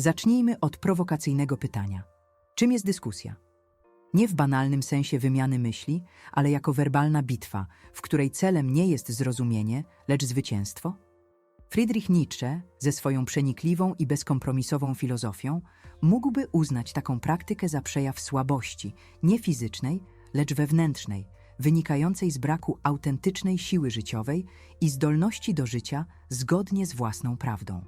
Zacznijmy od prowokacyjnego pytania. Czym jest dyskusja? Nie w banalnym sensie wymiany myśli, ale jako werbalna bitwa, w której celem nie jest zrozumienie, lecz zwycięstwo? Friedrich Nietzsche, ze swoją przenikliwą i bezkompromisową filozofią, mógłby uznać taką praktykę za przejaw słabości, nie fizycznej, lecz wewnętrznej, wynikającej z braku autentycznej siły życiowej i zdolności do życia zgodnie z własną prawdą.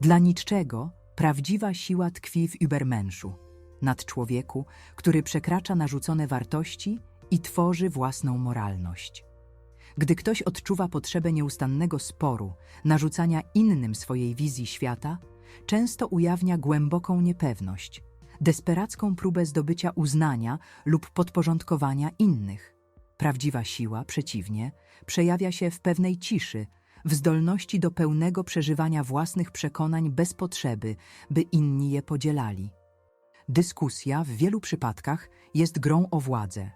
Dla Nietzschego prawdziwa siła tkwi w Übermenschu, nad człowieku, który przekracza narzucone wartości i tworzy własną moralność. Gdy ktoś odczuwa potrzebę nieustannego sporu, narzucania innym swojej wizji świata, często ujawnia głęboką niepewność, desperacką próbę zdobycia uznania lub podporządkowania innych. Prawdziwa siła, przeciwnie, przejawia się w pewnej ciszy, w zdolności do pełnego przeżywania własnych przekonań bez potrzeby, by inni je podzielali. Dyskusja w wielu przypadkach jest grą o władzę.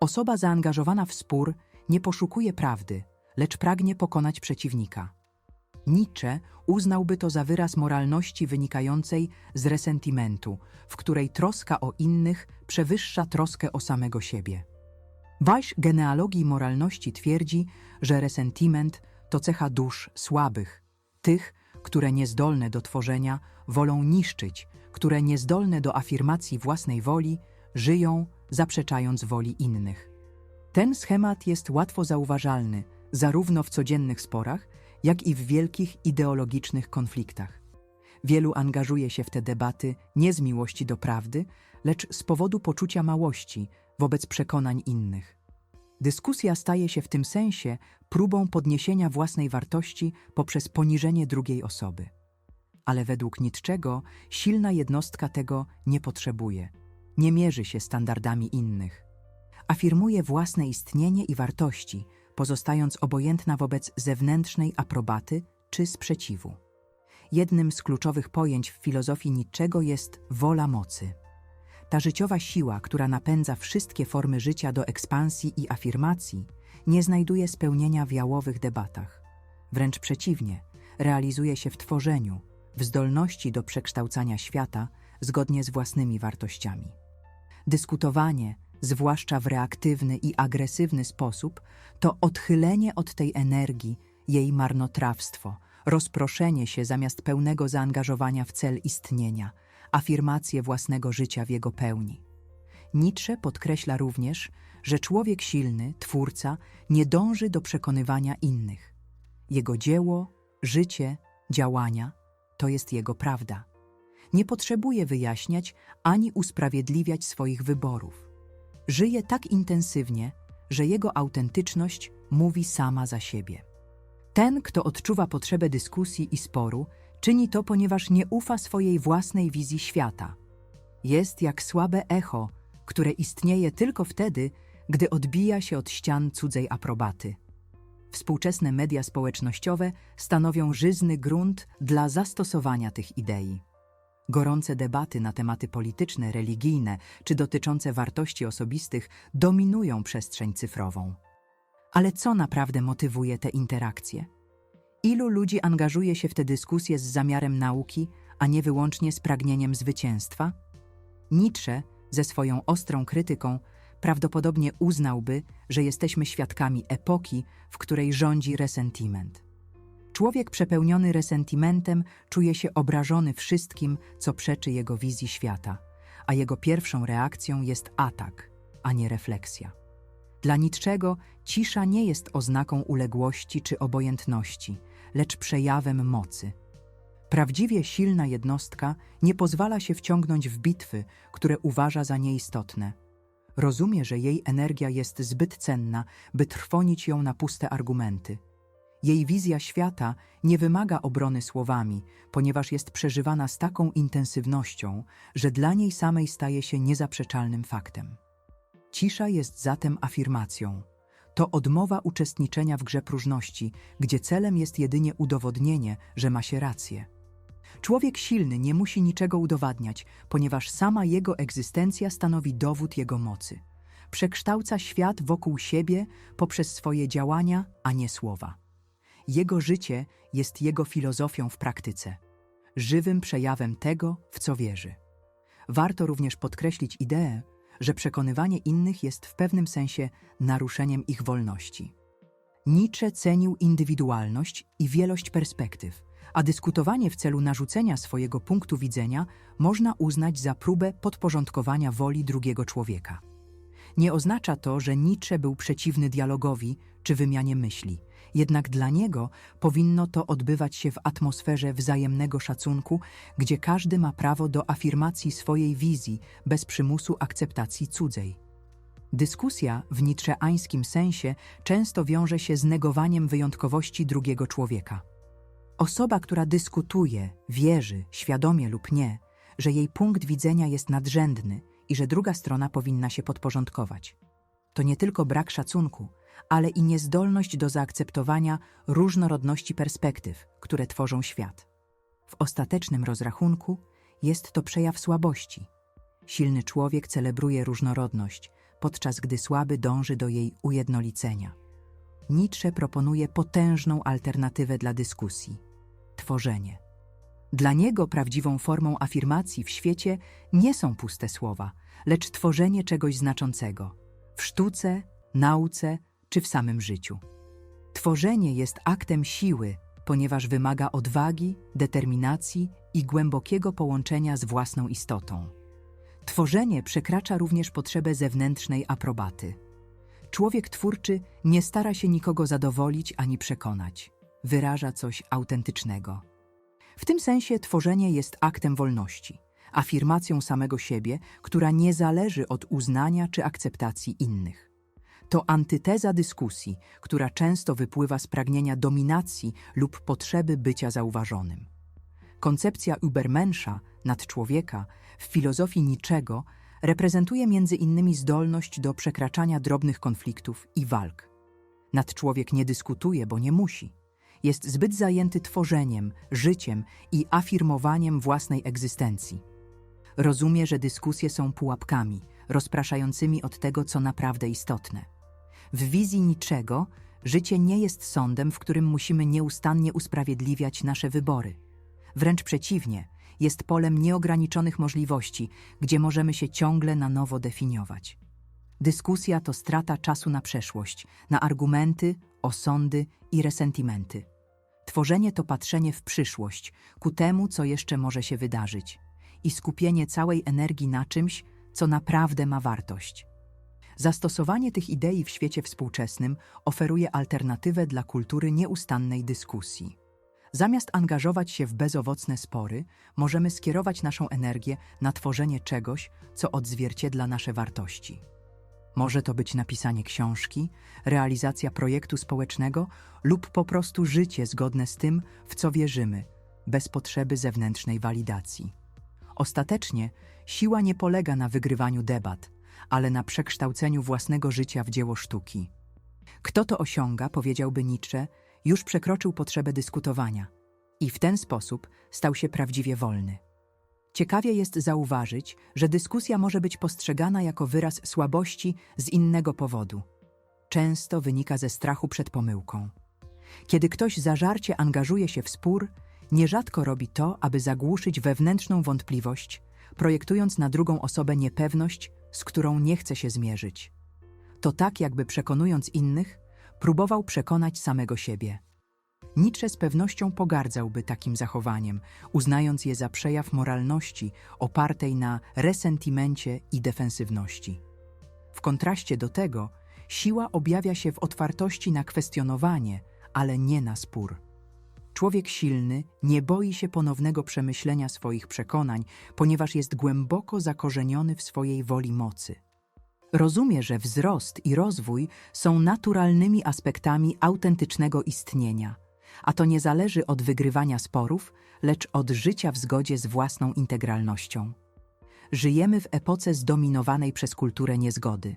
Osoba zaangażowana w spór nie poszukuje prawdy, lecz pragnie pokonać przeciwnika. Nietzsche uznałby to za wyraz moralności wynikającej z resentimentu, w której troska o innych przewyższa troskę o samego siebie. Weich genealogii moralności twierdzi, że resentiment to cecha dusz słabych, tych, które niezdolne do tworzenia wolą niszczyć, które niezdolne do afirmacji własnej woli żyją, zaprzeczając woli innych. Ten schemat jest łatwo zauważalny zarówno w codziennych sporach, jak i w wielkich ideologicznych konfliktach. Wielu angażuje się w te debaty nie z miłości do prawdy, lecz z powodu poczucia małości wobec przekonań innych. Dyskusja staje się w tym sensie próbą podniesienia własnej wartości poprzez poniżenie drugiej osoby. Ale według Nietzschego silna jednostka tego nie potrzebuje, nie mierzy się standardami innych. Afirmuje własne istnienie i wartości, pozostając obojętna wobec zewnętrznej aprobaty czy sprzeciwu. Jednym z kluczowych pojęć w filozofii Nietzschego jest wola mocy. Ta życiowa siła, która napędza wszystkie formy życia do ekspansji i afirmacji, nie znajduje spełnienia w jałowych debatach. Wręcz przeciwnie, realizuje się w tworzeniu, w zdolności do przekształcania świata zgodnie z własnymi wartościami. Dyskutowanie, zwłaszcza w reaktywny i agresywny sposób, to odchylenie od tej energii, jej marnotrawstwo, rozproszenie się zamiast pełnego zaangażowania w cel istnienia, afirmację własnego życia w jego pełni. Nietzsche podkreśla również, że człowiek silny, twórca, nie dąży do przekonywania innych. Jego dzieło, życie, działania to jest jego prawda. Nie potrzebuje wyjaśniać ani usprawiedliwiać swoich wyborów. Żyje tak intensywnie, że jego autentyczność mówi sama za siebie. Ten, kto odczuwa potrzebę dyskusji i sporu, czyni to, ponieważ nie ufa swojej własnej wizji świata. Jest jak słabe echo, które istnieje tylko wtedy, gdy odbija się od ścian cudzej aprobaty. Współczesne media społecznościowe stanowią żyzny grunt dla zastosowania tych idei. Gorące debaty na tematy polityczne, religijne czy dotyczące wartości osobistych dominują przestrzeń cyfrową. Ale co naprawdę motywuje te interakcje? Ilu ludzi angażuje się w te dyskusje z zamiarem nauki, a nie wyłącznie z pragnieniem zwycięstwa? Nietzsche, ze swoją ostrą krytyką, prawdopodobnie uznałby, że jesteśmy świadkami epoki, w której rządzi resentiment. Człowiek przepełniony resentimentem czuje się obrażony wszystkim, co przeczy jego wizji świata, a jego pierwszą reakcją jest atak, a nie refleksja. Dla Nietzschego cisza nie jest oznaką uległości czy obojętności, lecz przejawem mocy. Prawdziwie silna jednostka nie pozwala się wciągnąć w bitwy, które uważa za nieistotne. Rozumie, że jej energia jest zbyt cenna, by trwonić ją na puste argumenty. Jej wizja świata nie wymaga obrony słowami, ponieważ jest przeżywana z taką intensywnością, że dla niej samej staje się niezaprzeczalnym faktem. Cisza jest zatem afirmacją. To odmowa uczestniczenia w grze próżności, gdzie celem jest jedynie udowodnienie, że ma się rację. Człowiek silny nie musi niczego udowadniać, ponieważ sama jego egzystencja stanowi dowód jego mocy. Przekształca świat wokół siebie poprzez swoje działania, a nie słowa. Jego życie jest jego filozofią w praktyce. żywym przejawem tego, w co wierzy. Warto również podkreślić ideę, że przekonywanie innych jest w pewnym sensie naruszeniem ich wolności. Nietzsche cenił indywidualność i wielość perspektyw, a dyskutowanie w celu narzucenia swojego punktu widzenia można uznać za próbę podporządkowania woli drugiego człowieka. Nie oznacza to, że Nietzsche był przeciwny dialogowi czy wymianie myśli, jednak dla niego powinno to odbywać się w atmosferze wzajemnego szacunku, gdzie każdy ma prawo do afirmacji swojej wizji bez przymusu akceptacji cudzej. Dyskusja w nietzscheańskim sensie często wiąże się z negowaniem wyjątkowości drugiego człowieka. Osoba, która dyskutuje, wierzy, świadomie lub nie, że jej punkt widzenia jest nadrzędny i że druga strona powinna się podporządkować. To nie tylko brak szacunku, ale i niezdolność do zaakceptowania różnorodności perspektyw, które tworzą świat. W ostatecznym rozrachunku jest to przejaw słabości. Silny człowiek celebruje różnorodność, podczas gdy słaby dąży do jej ujednolicenia. Nietzsche proponuje potężną alternatywę dla dyskusji tworzenie. Dla niego prawdziwą formą afirmacji w świecie nie są puste słowa, lecz tworzenie czegoś znaczącego w sztuce, nauce czy w samym życiu. Tworzenie jest aktem siły, ponieważ wymaga odwagi, determinacji i głębokiego połączenia z własną istotą. Tworzenie przekracza również potrzebę zewnętrznej aprobaty. Człowiek twórczy nie stara się nikogo zadowolić ani przekonać. Wyraża coś autentycznego. W tym sensie tworzenie jest aktem wolności, afirmacją samego siebie, która nie zależy od uznania czy akceptacji innych. To antyteza dyskusji, która często wypływa z pragnienia dominacji lub potrzeby bycia zauważonym. Koncepcja Übermenscha, nadczłowieka, w filozofii niczego reprezentuje między innymi zdolność do przekraczania drobnych konfliktów i walk. Nadczłowiek nie dyskutuje, bo nie musi. Jest zbyt zajęty tworzeniem, życiem i afirmowaniem własnej egzystencji. Rozumie, że dyskusje są pułapkami, rozpraszającymi od tego, co naprawdę istotne. W wizji niczego życie nie jest sądem, w którym musimy nieustannie usprawiedliwiać nasze wybory. Wręcz przeciwnie, jest polem nieograniczonych możliwości, gdzie możemy się ciągle na nowo definiować. Dyskusja to strata czasu na przeszłość, na argumenty, osądy i resentimenty. Tworzenie to patrzenie w przyszłość, ku temu, co jeszcze może się wydarzyć, i skupienie całej energii na czymś, co naprawdę ma wartość. Zastosowanie tych idei w świecie współczesnym oferuje alternatywę dla kultury nieustannej dyskusji. Zamiast angażować się w bezowocne spory, możemy skierować naszą energię na tworzenie czegoś, co odzwierciedla nasze wartości. Może to być napisanie książki, realizacja projektu społecznego lub po prostu życie zgodne z tym, w co wierzymy, bez potrzeby zewnętrznej walidacji. Ostatecznie siła nie polega na wygrywaniu debat, ale na przekształceniu własnego życia w dzieło sztuki. Kto to osiąga, powiedziałby Nietzsche, już przekroczył potrzebę dyskutowania i w ten sposób stał się prawdziwie wolny. Ciekawie jest zauważyć, że dyskusja może być postrzegana jako wyraz słabości z innego powodu. Często wynika ze strachu przed pomyłką. Kiedy ktoś zażarcie angażuje się w spór, nierzadko robi to, aby zagłuszyć wewnętrzną wątpliwość, projektując na drugą osobę niepewność, z którą nie chce się zmierzyć. To tak, jakby przekonując innych, próbował przekonać samego siebie. Nietzsche z pewnością pogardzałby takim zachowaniem, uznając je za przejaw moralności opartej na resentimencie i defensywności. W kontraście do tego, siła objawia się w otwartości na kwestionowanie, ale nie na spór. Człowiek silny nie boi się ponownego przemyślenia swoich przekonań, ponieważ jest głęboko zakorzeniony w swojej woli mocy. Rozumie, że wzrost i rozwój są naturalnymi aspektami autentycznego istnienia – a to nie zależy od wygrywania sporów, lecz od życia w zgodzie z własną integralnością. Żyjemy w epoce zdominowanej przez kulturę niezgody.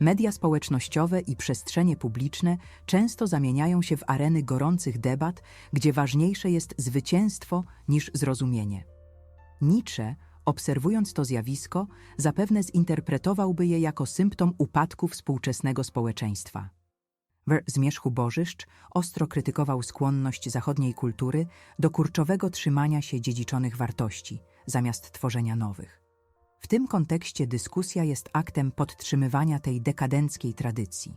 Media społecznościowe i przestrzenie publiczne często zamieniają się w areny gorących debat, gdzie ważniejsze jest zwycięstwo niż zrozumienie. Nietzsche, obserwując to zjawisko, zapewne zinterpretowałby je jako symptom upadku współczesnego społeczeństwa. W Zmierzchu Bożyszcz ostro krytykował skłonność zachodniej kultury do kurczowego trzymania się dziedziczonych wartości, zamiast tworzenia nowych. W tym kontekście dyskusja jest aktem podtrzymywania tej dekadenckiej tradycji.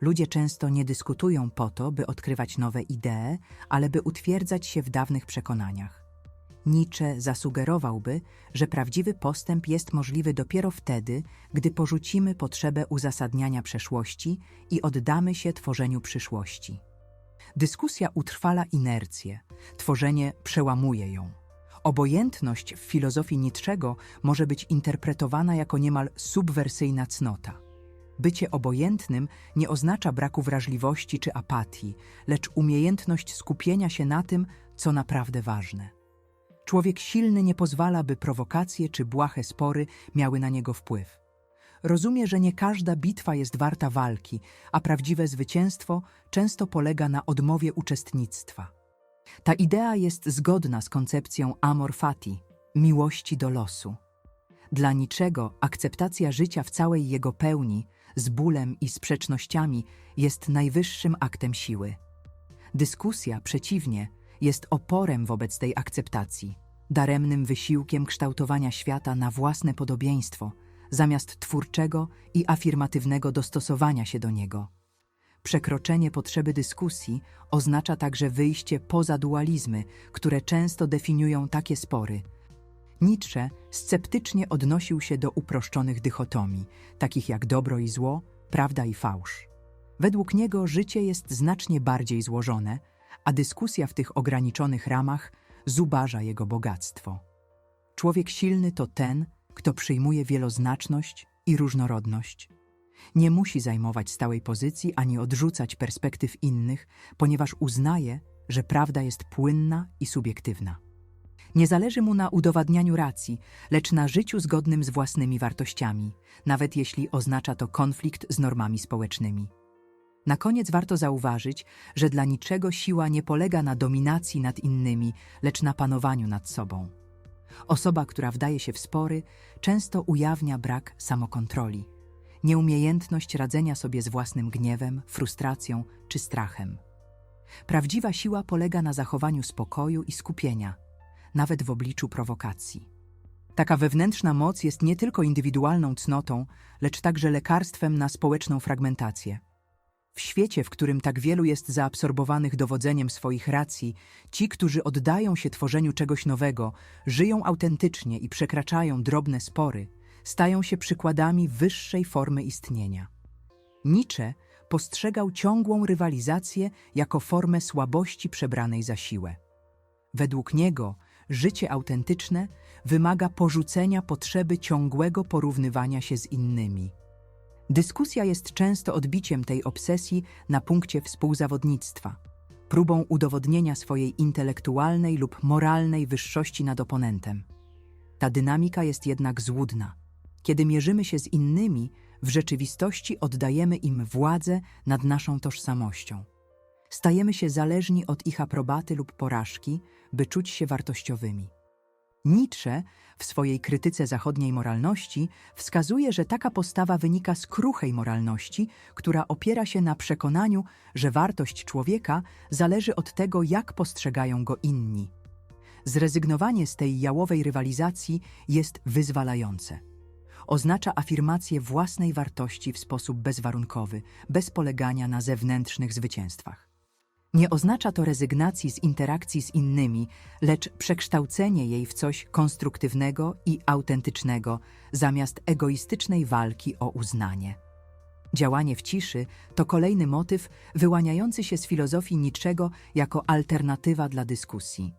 Ludzie często nie dyskutują po to, by odkrywać nowe idee, ale by utwierdzać się w dawnych przekonaniach. Nietzsche zasugerowałby, że prawdziwy postęp jest możliwy dopiero wtedy, gdy porzucimy potrzebę uzasadniania przeszłości i oddamy się tworzeniu przyszłości. Dyskusja utrwala inercję, tworzenie przełamuje ją. Obojętność w filozofii Nietzschego może być interpretowana jako niemal subwersyjna cnota. Bycie obojętnym nie oznacza braku wrażliwości czy apatii, lecz umiejętność skupienia się na tym, co naprawdę ważne. Człowiek silny nie pozwala, by prowokacje czy błahe spory miały na niego wpływ. Rozumie, że nie każda bitwa jest warta walki, a prawdziwe zwycięstwo często polega na odmowie uczestnictwa. Ta idea jest zgodna z koncepcją amor fati, miłości do losu. Dla niczego akceptacja życia w całej jego pełni, z bólem i sprzecznościami, jest najwyższym aktem siły. Dyskusja, przeciwnie, jest oporem wobec tej akceptacji, daremnym wysiłkiem kształtowania świata na własne podobieństwo, zamiast twórczego i afirmatywnego dostosowania się do niego. Przekroczenie potrzeby dyskusji oznacza także wyjście poza dualizmy, które często definiują takie spory. Nietzsche sceptycznie odnosił się do uproszczonych dychotomii, takich jak dobro i zło, prawda i fałsz. Według niego życie jest znacznie bardziej złożone, a dyskusja w tych ograniczonych ramach zubaża jego bogactwo. Człowiek silny to ten, kto przyjmuje wieloznaczność i różnorodność. Nie musi zajmować stałej pozycji ani odrzucać perspektyw innych, ponieważ uznaje, że prawda jest płynna i subiektywna. Nie zależy mu na udowadnianiu racji, lecz na życiu zgodnym z własnymi wartościami, nawet jeśli oznacza to konflikt z normami społecznymi. Na koniec warto zauważyć, że dla niczego siła nie polega na dominacji nad innymi, lecz na panowaniu nad sobą. Osoba, która wdaje się w spory, często ujawnia brak samokontroli, nieumiejętność radzenia sobie z własnym gniewem, frustracją czy strachem. Prawdziwa siła polega na zachowaniu spokoju i skupienia, nawet w obliczu prowokacji. Taka wewnętrzna moc jest nie tylko indywidualną cnotą, lecz także lekarstwem na społeczną fragmentację. W świecie, w którym tak wielu jest zaabsorbowanych dowodzeniem swoich racji, ci, którzy oddają się tworzeniu czegoś nowego, żyją autentycznie i przekraczają drobne spory, stają się przykładami wyższej formy istnienia. Nietzsche postrzegał ciągłą rywalizację jako formę słabości przebranej za siłę. Według niego życie autentyczne wymaga porzucenia potrzeby ciągłego porównywania się z innymi. Dyskusja jest często odbiciem tej obsesji na punkcie współzawodnictwa, próbą udowodnienia swojej intelektualnej lub moralnej wyższości nad oponentem. Ta dynamika jest jednak złudna. Kiedy mierzymy się z innymi, w rzeczywistości oddajemy im władzę nad naszą tożsamością. Stajemy się zależni od ich aprobaty lub porażki, by czuć się wartościowymi. Nietzsche w swojej krytyce zachodniej moralności wskazuje, że taka postawa wynika z kruchej moralności, która opiera się na przekonaniu, że wartość człowieka zależy od tego, jak postrzegają go inni. Zrezygnowanie z tej jałowej rywalizacji jest wyzwalające. Oznacza afirmację własnej wartości w sposób bezwarunkowy, bez polegania na zewnętrznych zwycięstwach. Nie oznacza to rezygnacji z interakcji z innymi, lecz przekształcenie jej w coś konstruktywnego i autentycznego, zamiast egoistycznej walki o uznanie. Działanie w ciszy to kolejny motyw wyłaniający się z filozofii niczego jako alternatywa dla dyskusji.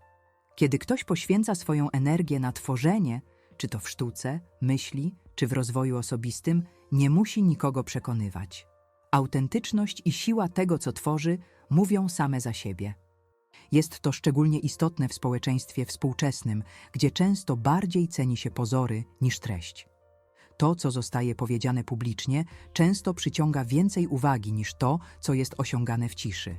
Kiedy ktoś poświęca swoją energię na tworzenie, czy to w sztuce, myśli, czy w rozwoju osobistym, nie musi nikogo przekonywać. Autentyczność i siła tego, co tworzy, mówią same za siebie. Jest to szczególnie istotne w społeczeństwie współczesnym, gdzie często bardziej ceni się pozory niż treść. To, co zostaje powiedziane publicznie, często przyciąga więcej uwagi niż to, co jest osiągane w ciszy.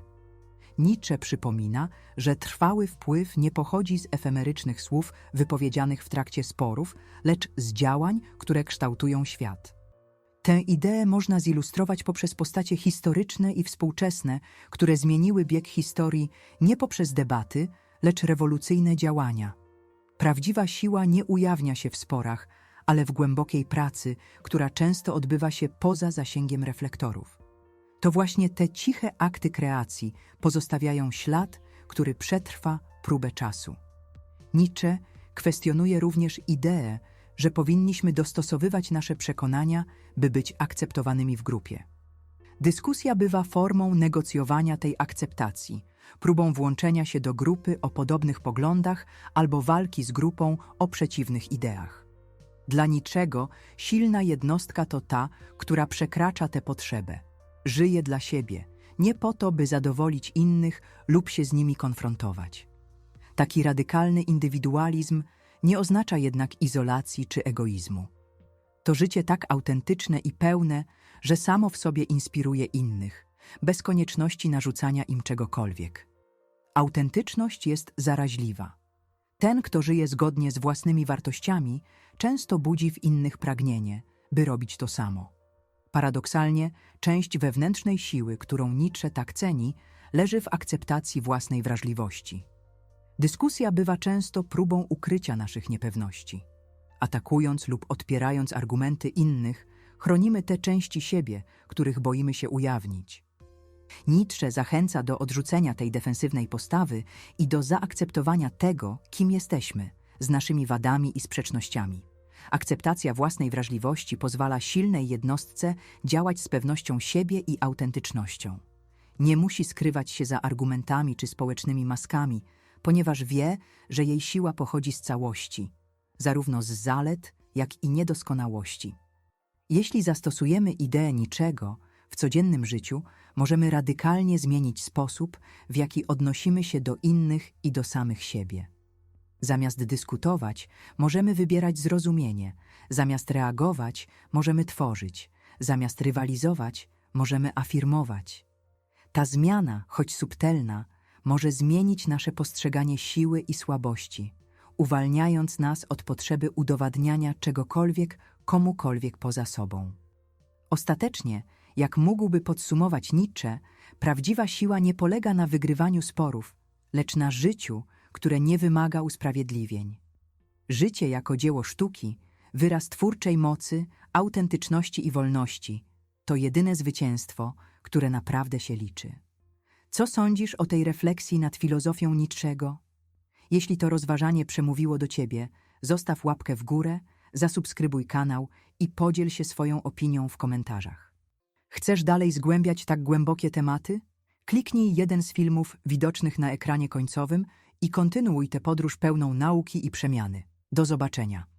Nietzsche przypomina, że trwały wpływ nie pochodzi z efemerycznych słów wypowiedzianych w trakcie sporów, lecz z działań, które kształtują świat. Tę ideę można zilustrować poprzez postacie historyczne i współczesne, które zmieniły bieg historii nie poprzez debaty, lecz rewolucyjne działania. Prawdziwa siła nie ujawnia się w sporach, ale w głębokiej pracy, która często odbywa się poza zasięgiem reflektorów. To właśnie te ciche akty kreacji pozostawiają ślad, który przetrwa próbę czasu. Nietzsche kwestionuje również ideę, że powinniśmy dostosowywać nasze przekonania, by być akceptowanymi w grupie. Dyskusja bywa formą negocjowania tej akceptacji, próbą włączenia się do grupy o podobnych poglądach albo walki z grupą o przeciwnych ideach. Dla niczego silna jednostka to ta, która przekracza tę potrzebę. Żyje dla siebie, nie po to, by zadowolić innych lub się z nimi konfrontować. Taki radykalny indywidualizm nie oznacza jednak izolacji czy egoizmu. To życie tak autentyczne i pełne, że samo w sobie inspiruje innych, bez konieczności narzucania im czegokolwiek. Autentyczność jest zaraźliwa. Ten, kto żyje zgodnie z własnymi wartościami, często budzi w innych pragnienie, by robić to samo. Paradoksalnie, część wewnętrznej siły, którą Nietzsche tak ceni, leży w akceptacji własnej wrażliwości. Dyskusja bywa często próbą ukrycia naszych niepewności. Atakując lub odpierając argumenty innych, chronimy te części siebie, których boimy się ujawnić. Nietzsche zachęca do odrzucenia tej defensywnej postawy i do zaakceptowania tego, kim jesteśmy, z naszymi wadami i sprzecznościami. Akceptacja własnej wrażliwości pozwala silnej jednostce działać z pewnością siebie i autentycznością. Nie musi skrywać się za argumentami czy społecznymi maskami, ponieważ wie, że jej siła pochodzi z całości, zarówno z zalet, jak i niedoskonałości. Jeśli zastosujemy ideę niczego w codziennym życiu, możemy radykalnie zmienić sposób, w jaki odnosimy się do innych i do samych siebie. Zamiast dyskutować, możemy wybierać zrozumienie, zamiast reagować, możemy tworzyć, zamiast rywalizować, możemy afirmować. Ta zmiana, choć subtelna, może zmienić nasze postrzeganie siły i słabości, uwalniając nas od potrzeby udowadniania czegokolwiek komukolwiek poza sobą. Ostatecznie, jak mógłby podsumować Nietzsche, prawdziwa siła nie polega na wygrywaniu sporów, lecz na życiu, które nie wymaga usprawiedliwień. Życie jako dzieło sztuki, wyraz twórczej mocy, autentyczności i wolności to jedyne zwycięstwo, które naprawdę się liczy. Co sądzisz o tej refleksji nad filozofią Nietzschego? Jeśli to rozważanie przemówiło do ciebie, zostaw łapkę w górę, zasubskrybuj kanał i podziel się swoją opinią w komentarzach. Chcesz dalej zgłębiać tak głębokie tematy? Kliknij jeden z filmów widocznych na ekranie końcowym i kontynuuj tę podróż pełną nauki i przemiany. Do zobaczenia.